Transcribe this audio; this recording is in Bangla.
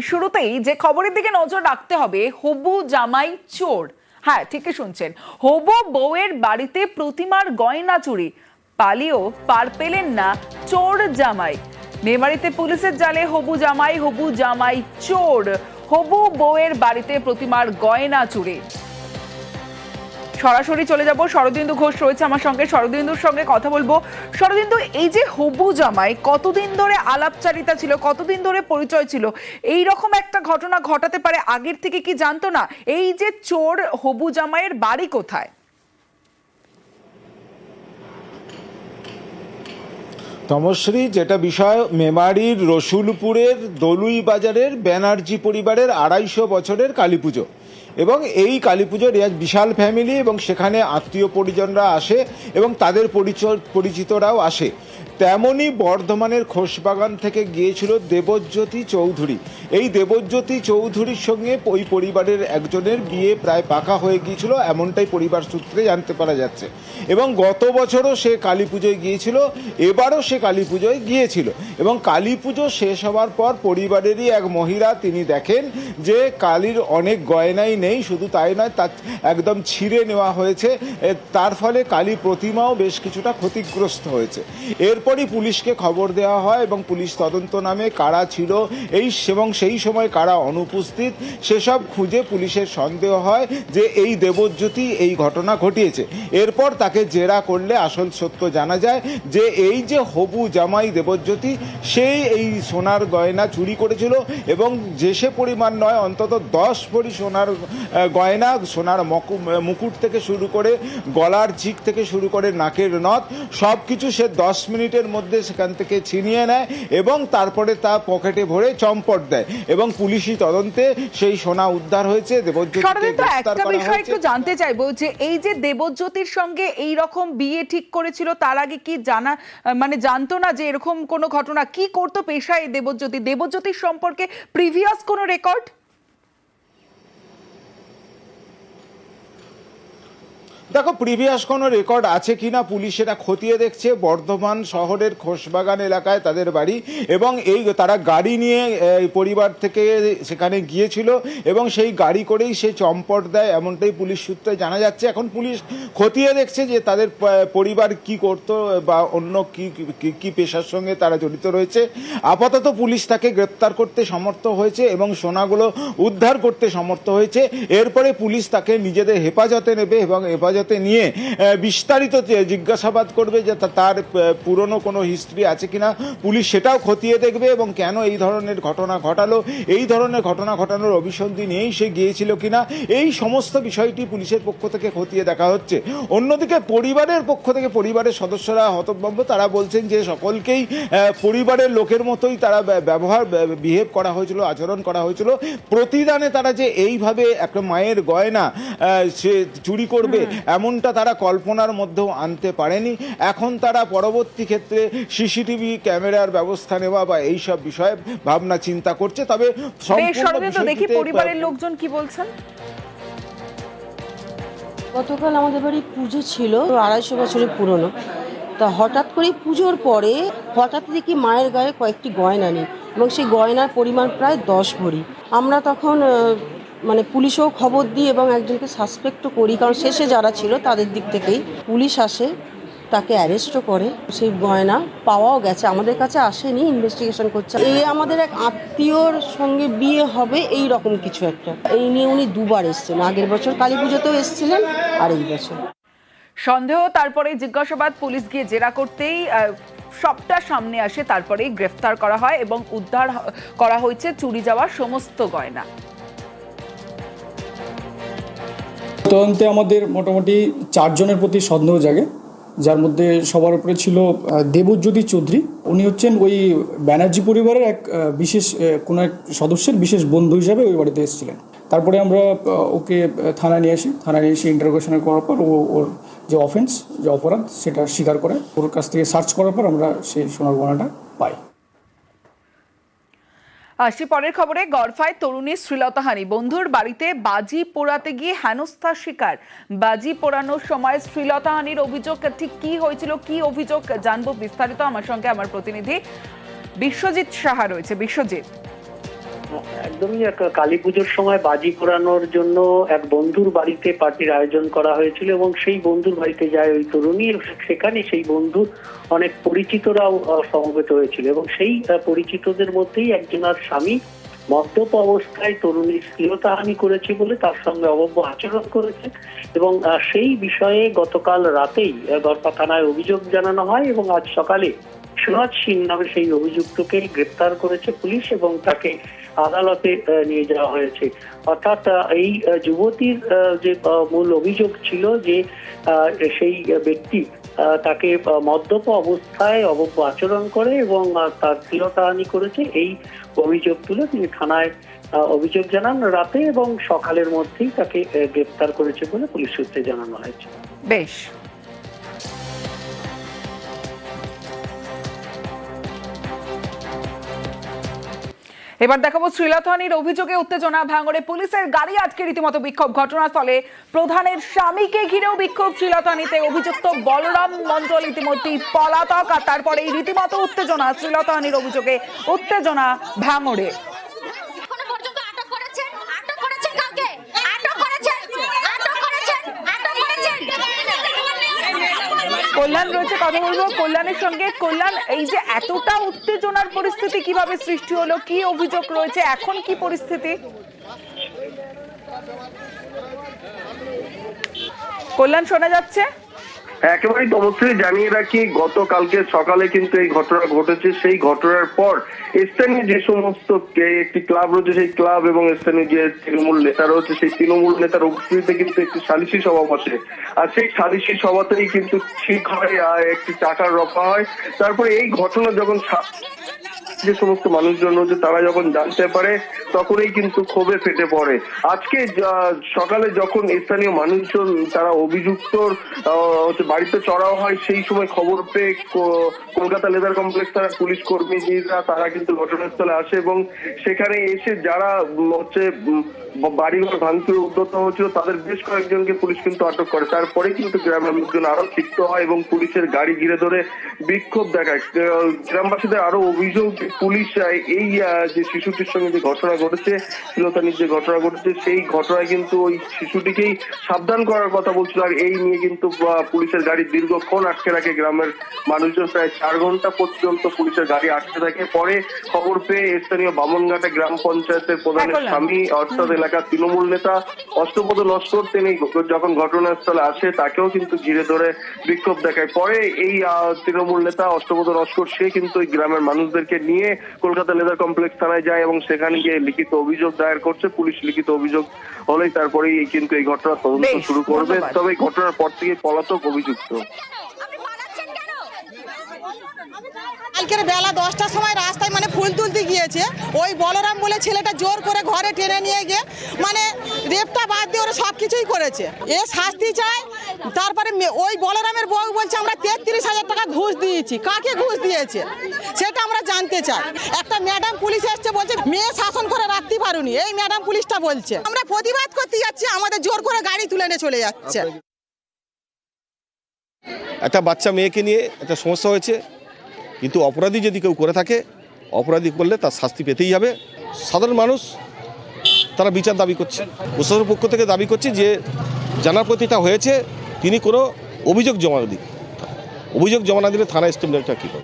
শুরুতেই যে খবরের দিকে নজর রাখতে হবে, হবু জামাই চোর। হ্যাঁ ঠিকই শুনছেন। হবু বউয়ের বাড়িতে প্রতিমার গয়না চুরি। পালিয়েও পার পেলেন না চোর জামাই। মেমারিতে পুলিশের জালে হবু জামাই হবু জামাই চোর। হবু বউয়ের বাড়িতে প্রতিমার গয়না চুরি। সরাসরি চলে যাব। শরদিন্দু ঘোষ রয়েছে আমার সঙ্গে। শরদিন্দুর সঙ্গে কথা বলব। শরদিন্দু, এই যে হবু জামাই, কতদিন ধরে আলাপচারিতা ছিল, কতদিন ধরে পরিচয় ছিল? এই রকম একটা ঘটনা ঘটাতে পারে আগের থেকে কি জানতো না? এই যে চোর হবু জামাইয়ের বাড়ি কোথায়? তমশ্রী, যেটা বিষয়, মেমারির রসুলপুরের দলুই বাজারের ব্যানার্জি পরিবারের আড়াইশো বছরের কালী পুজো এবং এই কালী পুজোর এক বিশাল ফ্যামিলি এবং সেখানে আত্মীয় পরিজনরা আসে এবং তাদের পরিচয় পরিচিতরাও আসে। তেমনই বর্ধমানের খোসবাগান থেকে গিয়েছিল দেবজ্যোতি চৌধুরী। এই দেবজ্যোতি চৌধুরীর সঙ্গে ওই পরিবারের একজনের বিয়ে প্রায় পাকা হয়ে গিয়েছিল, এমনটাই পরিবার সূত্রে জানতে পারা যাচ্ছে। এবং গত বছরও সে কালী পুজোয় গিয়েছিল, এবারও সে কালী পুজোয় গিয়েছিল। এবং কালী পুজো শেষ হওয়ার পর পরিবারেরই এক মহিলা তিনি দেখেন যে কালীর অনেক গয়নাই নেই, শুধু তাই নয় তার একদম ছিঁড়ে নেওয়া হয়েছে। তার ফলে কালী প্রতিমাও বেশ কিছুটা ক্ষতিগ্রস্ত হয়েছে। এরপরই পুলিশকে খবর দেওয়া হয় এবং পুলিশ তদন্ত নামে কারা ছিল, এই এবং সেই সময় কারা অনুপস্থিত, সেসব খুঁজে পুলিশের সন্দেহ হয় যে এই দেবজ্যোতি এই ঘটনা ঘটিয়েছে। এরপর তাকে জেরা করলে আসল সত্য জানা যায় যে এই যে হবু জামাই দেবজ্যোতি সেই এই সোনার গয়না চুরি করেছিল এবং যে সে পরিমাণ নয়, অন্তত দশ ভরি সোনার গয়না, সোনার মকু- মুকুট থেকে শুরু করে গলার চিক থেকে শুরু করে নাকের নথ সব কিছু সে দশ মিনিটের মধ্যে সেখান থেকে ছিনিয়ে নেয় এবং তারপরে তা পকেটে ভরে চম্পট দেয়। এবং পুলিশি তদন্তে সেই সোনা উদ্ধার হয়েছে একটা বিষয় একটু জানতে চাইব যে এই যে দেবজ্যোতির সঙ্গে এই রকম বিয়ে ঠিক করেছিল তার আগে কি জানা মানে জানতো না যে এরকম কোনো ঘটনা? কি করতো পেশায় দেবজ্যোতি? দেবজ্যোতির সম্পর্কে প্রিভিয়াস কোনো রেকর্ড? দেখো প্রিভিয়াস কোনো রেকর্ড আছে কিনা পুলিশ এটা খতিয়ে দেখছে। বর্ধমান শহরের খোসবাগান এলাকায় তাদের বাড়ি এবং এই তারা গাড়ি নিয়ে পরিবার থেকে সেখানে গিয়েছিল এবং সেই গাড়ি করেই সে চম্পট দেয় এমনটাই পুলিশ সূত্রে জানা যাচ্ছে। এখন পুলিশ খতিয়ে দেখছে যে তাদের পরিবার কি করত বা অন্য কি, কি- কি পেশার সঙ্গে তারা জড়িত রয়েছে। আপাতত পুলিশ তাকে গ্রেপ্তার করতে সমর্থ হয়েছে এবং সোনাগুলো উদ্ধার করতে সমর্থ হয়েছে। এরপরে পুলিশ তাকে নিজেদের হেফাজতে নেবে এবং হেফাজতে নিয়ে বিস্তারিত জিজ্ঞাসাবাদ করবে যে তার পুরনো কোনো হিস্ট্রি আছে কিনা, পুলিশ সেটাও খতিয়ে দেখবে এবং কেন এই ধরনের ঘটনা ঘটালো, এই ধরনের ঘটনা ঘটানোর অভিসন্ধি নিয়েই সে গিয়েছিল কিনা, এই সমস্ত বিষয়টি পুলিশের পক্ষ থেকে খতিয়ে দেখা হচ্ছে। অন্যদিকে পরিবারের পক্ষ থেকে পরিবারের সদস্যরা, হতভম্ব, তারা বলছেন যে সকলকেই পরিবারের লোকের মতোই তারা ব্য- ব্যবহার বিহেভ করা হয়েছিল, আচরণ করা হয়েছিল। প্রতিদানে তারা যে এইভাবে একটা মায়ের গয়না সে চুরি করবে এমনটা তারা কল্পনার মধ্যেও আনতে পারেনি। এখন তারা পরবর্তী ক্ষেত্রে সিসিটিভি ক্যামেরার ব্যবস্থা নেওয়া বা এই সব বিষয়ে ভাবনা চিন্তা করছে। তবে দেখি পরিবারের লোকজন কি বলছেন। গতকাল আমাদের বাড়ি পুজো ছিল আড়াইশো বছরের পুরনো। তা হঠাৎ করে পুজোর পরে হঠাৎ দেখি মায়ের গায়ে কয়েকটি গয়না নেই এবং সেই গয়নার পরিমাণ প্রায় দশ ভরি। আমরা তখন মানে পুলিশেও খবর দিই এবং একজনকে সাসপেক্টও করি, কারণ শেষে যারা ছিল তাদের দিক থেকেই পুলিশ আসে, তাকে অ্যারেস্টও করে। সেই গয়না পাওয়াও গেছে, আমাদের কাছে আসেনি ইনভেস্টিগেশন করছে। এই আমাদের এক আত্মীয়র সঙ্গে বিয়ে হবে এই রকম কিছু একটা। এই নিয়ে উনি দুবার এসেছেন, আগের বছর কালী পুজোতেও এসেছিলেন, আর এই বছর। সন্দেহ, তারপরে জিজ্ঞাসাবাদ, পুলিশ গিয়ে জেরা করতেই সবটা সামনে আসে, তারপরেই গ্রেফতার করা হয় এবং উদ্ধার করা হয়েছে চুরি যাওয়া সমস্ত গয়না। তদন্তে আমাদের মোটামুটি চারজনের প্রতি সন্দেহ জাগে, যার মধ্যে সবার উপরে ছিল দেবজ্যোতি চৌধুরী। উনি হচ্ছেন ওই ব্যানার্জি পরিবারের এক বিশেষ কোনো এক সদস্যের বিশেষ বন্ধু হিসাবে ওই বাড়িতে এসেছিলেন। তারপরে আমরা ওকে থানায় নিয়ে আসি। থানায় নিয়ে এসে ইন্টারোগেশন করার পর ও, ওর যে অফেন্স যে অপরাধ, সেটা স্বীকার করে। ওর কাছ থেকে সার্চ করার পর আমরা সেই সোনার গয়নাটা পাই। আসি পরের খবরে, গড়ফায় তরুণী শ্রীলতাহানি বন্ধুর বাড়িতে বাজি পোড়াতে গিয়ে হেনস্থার শিকার। বাজি পোড়ানোর সময় শ্রীলতাহানির অভিযোগ, ঠিক কি হয়েছিল, কি অভিযোগ জানব বিস্তারিত আমার সঙ্গে আমার প্রতিনিধি বিশ্বজিৎ সাহা রয়েছে। বিশ্বজিৎ। একদমই এক কালী পুজোর সময় বাজি পোড়ানোর জন্য এক বন্ধুর বাড়িতে পার্টির আয়োজন করা হয়েছিল এবং সেই বন্ধুর বাড়িতে যায় ওই তরুণী সেখানে সেই বন্ধুর অনেক পরিচিতরাও সমবেত হয়েছিল এবং সেই পরিচিতদের মধ্যেই একজনের স্বামী মদ্যপ অবস্থায় তরুণীর শ্লীলতাহানি করেছে বলে তার সঙ্গে অবব্য আচরণ করেছে এবং সেই বিষয়ে গতকাল রাতেই গড়পা থানায় অভিযোগ জানানো হয় এবং আজ সকালে সুরজ সিং নামে সেই অভিযুক্তকে গ্রেপ্তার করেছে পুলিশ এবং তাকে আদালতে নিয়ে যাওয়া হয়েছে। অর্থাৎ এই যুবতীর যে মূল অভিযোগ ছিল যে সেই ব্যক্তি তাকে মদ্যপ অবস্থায় অবব্য আচরণ করে এবং তার শ্লীলতাহানি করেছে। এই অভিযোগ তুলে তিনি থানায় অভিযোগ জানান রাতে এবং সকালের মধ্যেই তাকে গ্রেপ্তার করেছে বলে পুলিশ সূত্রে জানানো হয়েছে। বেশ। এবার দেখাবো শ্রীলথনির অভিযোগে উত্তেজনা, ভাঙড়ে পুলিশের গাড়ি আজকে রীতিমতো বিক্ষোভ ঘটনাস্থলে। প্রধানের স্বামীকে ঘিরেও বিক্ষোভ শ্রীলতানিতে অভিযুক্ত বলরাম মন্ডল ইতিমধ্যেই পলাতক, আর তারপরে রীতিমতো উত্তেজনা শ্রীলথনির অভিযোগে। উত্তেজনা ভাঙড়ে এখনও পর্যন্ত আটক করেছেন আটক করেছেন কাউকে আটক করেছেন আটক করেছেন আটক করেছেন কল্যাণ রয়েছে, কথা বলব। কল্যাণের সঙ্গে, কল্যাণ, এই যে এতটা উত্তেজনার পরিস্থিতি কীভাবে সৃষ্টি হলো, কি অভিযোগ রয়েছে, এখন কি পরিস্থিতি? কল্যাণ শোনা যাচ্ছে? একেবারেই তমশ্রী জানিয়ে রাখি, গতকালকে সকালে কিন্তু এই ঘটনা ঘটেছে। সেই ঘটনার পর স্থানীয় যে সমস্ত একটি ক্লাব রয়েছে, সেই ক্লাব এবং স্থানীয় যে তৃণমূল নেতা রয়েছে, সেই তৃণমূল নেতার উপস্থিতিতে কিন্তু একটি সালিশি সভা বসে। আর সেই সালিশি সভাতেই কিন্তু ঠিক হয় একটি টাকার রফা হয়। তারপরে এই ঘটনা যখন যে সমস্ত মানুষজন রয়েছে, তারা যখন জানতে পারে, তখনই কিন্তু ক্ষোভে ফেটে পড়ে। আজকে সকালে যখন স্থানীয় মানুষজন, তারা অভিযুক্ত বাড়িতে চড়াও হয়, সেই সময় খবর পেয়ে কলকাতা লেদার কমপ্লেক্স তারা পুলিশ কর্মীরা, তারা কিন্তু ঘটনাস্থলে আসে এবং সেখানে এসে যারা হচ্ছে বাড়িঘর ভাঙচুর উদ্যত হচ্ছিল তাদের বেশ কয়েকজনকে পুলিশ কিন্তু আটক করে। তারপরে কিন্তু গ্রামের লোকজন আরও ক্ষিপ্ত হয় এবং পুলিশের গাড়ি ঘিরে ধরে বিক্ষোভ দেখায়। গ্রামবাসীদের আরও অভিযোগ যে পুলিশ এই যে শিশুটির সঙ্গে যে ঘটনা ঘটেছে শ্লীলতানির যে ঘটনা ঘটেছে সেই ঘটনায় কিন্তু ওই শিশুটিকেই সাবধান করার কথা বলছিল। আর এই নিয়ে কিন্তু পুলিশের গাড়ি দীর্ঘক্ষণ আটকে রাখে গ্রামের মানুষজন। প্রায় চার ঘণ্টা পর্যন্ত পুলিশের গাড়ি আটকে থাকে। পরে খবর পেয়ে স্থানীয় বামনঘাটা গ্রাম পঞ্চায়েতের প্রধানের স্বামী অর্থাৎ এলাকার তৃণমূল নেতা অষ্টপদ লস্কর তিনি যখন ঘটনাস্থলে আসে তাকেও কিন্তু ঘিরে ধরে বিক্ষোভ দেখায়। পরে এই তৃণমূল নেতা অষ্টপদ লস্কর সে কিন্তু ওই গ্রামের মানুষদেরকে নিয়ে কলকাতা লেদার কমপ্লেক্স থানায় যায় এবং সেখানে গিয়ে লিখিত অভিযোগ দায়ের করছে। পুলিশ লিখিত অভিযোগ হলেই তারপরেই কিন্তু এই ঘটনার তদন্ত শুরু করবে। তবে এই ঘটনার পর থেকে পলাতক অভিযুক্ত। কালকের বেলা দশটার সময় রাস্তায় মানে ফুল তুলতে গিয়েছে। ওই বলরাম বলে ছেলেটা জোর করে ঘরে টেনে নিয়ে গিয়ে মানে রেপটা বাদ দিয়ে ওরা সব কিছুই করেছে। এ শাস্তি চায় তারপরে ওই বলরামের বউ বলছে, আমরা তেত্রিশ হাজার টাকা ঘুষ দিয়েছি। কাকে ঘুষ দিয়েছে? সেটা আমরা জানতে চাই। একটা ম্যাডাম পুলিশ এসছে, বলছে, মেয়ে শাসন করে রাখতে পারুনি। এই ম্যাডাম পুলিশটা বলছে। আমরা প্রতিবাদ করতে যাচ্ছি, আমাদের জোর করে গাড়ি তুলে নিয়ে চলে যাচ্ছে। একটা বাচ্চা মেয়েকে নিয়ে একটা সমস্যা হয়েছে, কিন্তু অপরাধী যদি কেউ করে থাকে, অপরাধী করলে তার শাস্তি পেতেই হবে। সাধারণ মানুষ, তারা বিচার দাবি করছে। প্রশাসনের পক্ষ থেকে দাবি করছে যে, জানার প্রতিটা হয়েছে, তিনি কোনো অভিযোগ জমা দিক অভিযোগ জমা না দিলে থানা স্টেটমেন্টটা কী করে